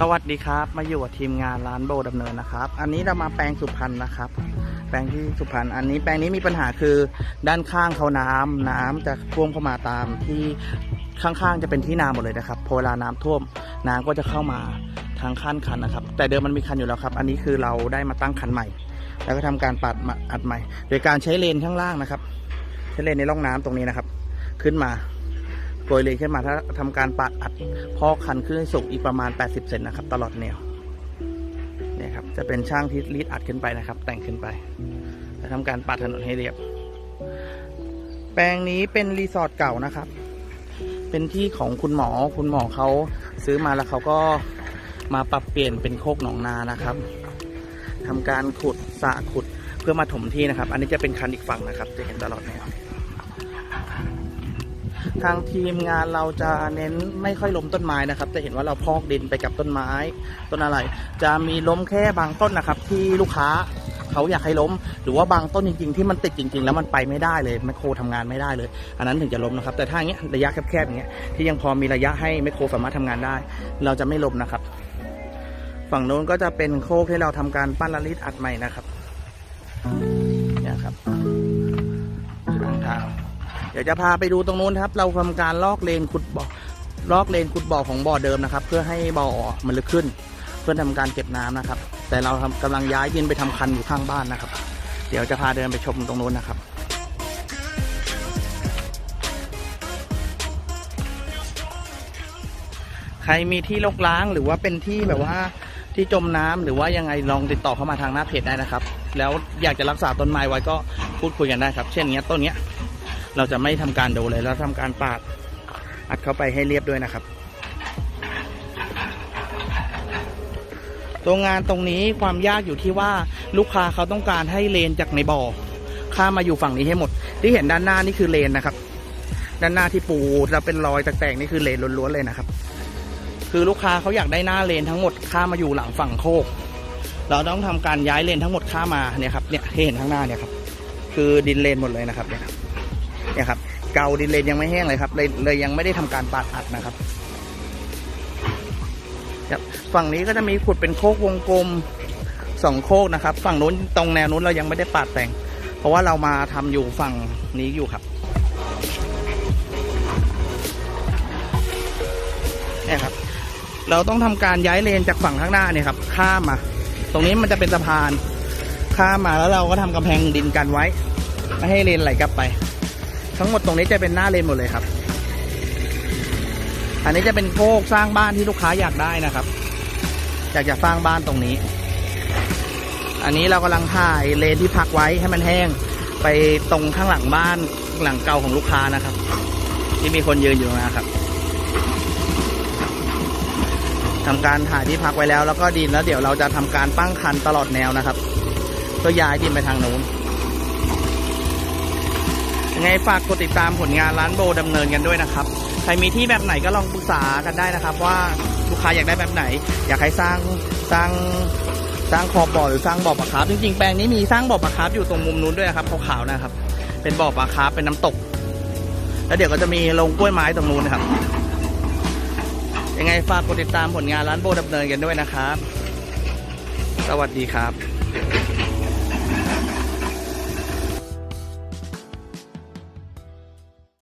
สวัสดีครับมาอยู่กับทีมงานร้านโบดำเนินนะครับ อันนี้เรามาแปลงสุพรรณนะครับ แปลงที่สุพรรณอันนี้แปลงนี้มีปัญหาคือด้านข้างเขาน้ำน้ำจะท่วมเข้ามาตามที่ข้างๆจะเป็นที่นาหมดเลยนะครับพอเวลาน้ำท่วมน้ำก็จะเข้ามาทางขั้นคันนะครับ แต่เดิมมันมีคันอยู่แล้วครับ อันนี้คือเราได้มาตั้งคันใหม่ แล้วก็ทำการปัดมาอัดใหม่ โดยการใช้เลนข้างล่างนะครับ ใช้เลนในร่องน้ำตรงนี้นะครับ ขึ้นมา โกยเลนขึ้นมาถ้าทำการปัดอัดพอกคันขึ้นให้สูงอีกประมาณ 80 เซนนะครับ ตลอดแนวเนี่ยครับจะเป็นช่างที่รีดอัดขึ้นไปนะครับ แต่งขึ้นไปจะทำการปัดถนนให้เรียบ แปลงนี้เป็นรีสอร์ทเก่านะครับ เป็นที่ของคุณหมอคุณหมอเขาซื้อมาแล้วเขาก็มาปรับเปลี่ยนเป็นโคกหนองนานะครับทำการขุดสะขุดเพื่อมาถมที่นะครับ อันนี้จะเป็นคันอีกฝั่งนะครับ จะเห็นตลอดแนว ทางทีมงานเราจะเน้นไม่ค่อยล้มต้นไม้นะครับ จะเห็นว่าเราพอกดินไปกับต้นไม้ ต้นอะไร จะมีล้มแค่บางต้นนะครับ ที่ลูกค้าเขาอยากให้ล้ม หรือว่าบางต้นจริง ๆ ที่มันติดจริง ๆ แล้วมันไปไม่ได้เลยแมคโครทำงานไม่ได้เลย อันนั้นถึงจะล้มนะครับ แต่ถ้าอย่างเงี้ยระยะแคบๆอย่างเงี้ยที่ยังพอมีระยะให้แมคโครสามารถทำงานได้ เราจะไม่ล้มนะครับ ฝั่งโน้นก็จะเป็นโคกที่เราทำการปั้นละลิดอัดใหม่นะครับเนี่ยครับ เดี๋ยวจะพาไปดูตรงนู้นครับ เราทำการลอกเลนขุดบ่อลอกเลนขุดบ่อของบ่อเดิมนะครับ เพื่อให้บ่อมันลึกขึ้น เพื่อทำการเก็บน้ำนะครับ แต่เราทำกำลังย้ายดินไปทำคันอยู่ข้างบ้านนะครับ เดี๋ยวจะพาเดินไปชมตรงนู้นนะครับใครมีที่รกล้างหรือว่าเป็นที่แบบว่าที่จมน้ำหรือว่ายังไงลองติดต่อเข้ามาทางหน้าเพจได้นะครับ แล้วอยากจะรักษาต้นไม้ไว้ก็พูดคุยกันได้ครับ เช่นเนี้ยต้นเนี้ย เราจะไม่ทำการโดเลยแล้วทำการปาดอัดเข้าไปให้เรียบด้วยนะครับ ตัวงานตรงนี้ความยากอยู่ที่ว่าลูกค้าเขาต้องการให้เลนจากในบ่อข้ามาอยู่ฝั่งนี้ให้หมด ที่เห็นด้านหน้านี่คือเลนนะครับ ด้านหน้าที่ปูแล้วเป็นรอยแตกๆนี่คือเลนล้วนๆเลยนะครับ คือลูกค้าเขาอยากได้หน้าเลนทั้งหมดข้ามาอยู่หลังฝั่งโคก เราต้องทำการย้ายเลนทั้งหมดข้ามาเนี่ยครับเนี่ยที่เห็นข้างหน้าเนี่ยครับ คือดินเลนหมดเลยนะครับเนี่ย เนี่ยครับ เกาดินเลนยังไม่แห้งเลยครับ เลยเลยยังไม่ได้ทำการปาดอัดนะครับครับ ฝั่งนี้ก็จะมีขุดเป็นโคกวงกลมสองโคกนะครับ ฝั่งนู้นตรงแนวนู้นเรายังไม่ได้ปาดแต่ง เพราะว่าเรามาทำอยู่ฝั่งนี้อยู่ครับเนี่ยครับ เราต้องทำการย้ายเลนจากฝั่งข้างหน้าเนี่ยครับ ข้ามมา ตรงนี้มันจะเป็นสะพาน ข้ามมาแล้วเราก็ทำกำแพงดินกันไว้ ไม่ให้เลนไหลกลับไป ทั้งหมดตรงนี้จะเป็นหน้าเลนหมดเลยครับ อันนี้จะเป็นโคกสร้างบ้านที่ลูกค้าอยากได้นะครับอยากจะสร้างบ้านตรงนี้ อันนี้เรากำลังถ่ายเลนที่พักไว้ให้มันแห้ง ไปตรงข้างหลังบ้านหลังเก่าของลูกค้านะครับ ที่มีคนยืนอยู่นะครับทำการถ่ายที่พักไว้แล้วแล้วก็ดินแล้วเดี๋ยวเราจะทำการปั้งคันตลอดแนวนะครับเพื่อย้ายดินไปทางนู้น ยังไงฝากกดติดตามผลงานร้านโบดำเนินกันด้วยนะครับ ใครมีที่แบบไหนก็ลองปรึกษากันได้นะครับ ว่าลูกค้าอยากได้แบบไหน อยากให้สร้างสร้างสร้างขอบบ่อหรือสร้างบ่อปลาคาร์ฟจริงๆแปลงนี้มีสร้างบ่อปลาคาร์ฟอยู่ตรงมุมนู้นด้วยครับขาวๆนะครับ เป็นบ่อปลาคาร์ฟเป็นน้ำตก แล้วเดี๋ยวก็จะมีลงกล้วยไม้ตรงนู้นนะครับ ยังไงฝากกดติดตามผลงานร้านโบดำเนินกันด้วยนะครับ สวัสดีครับ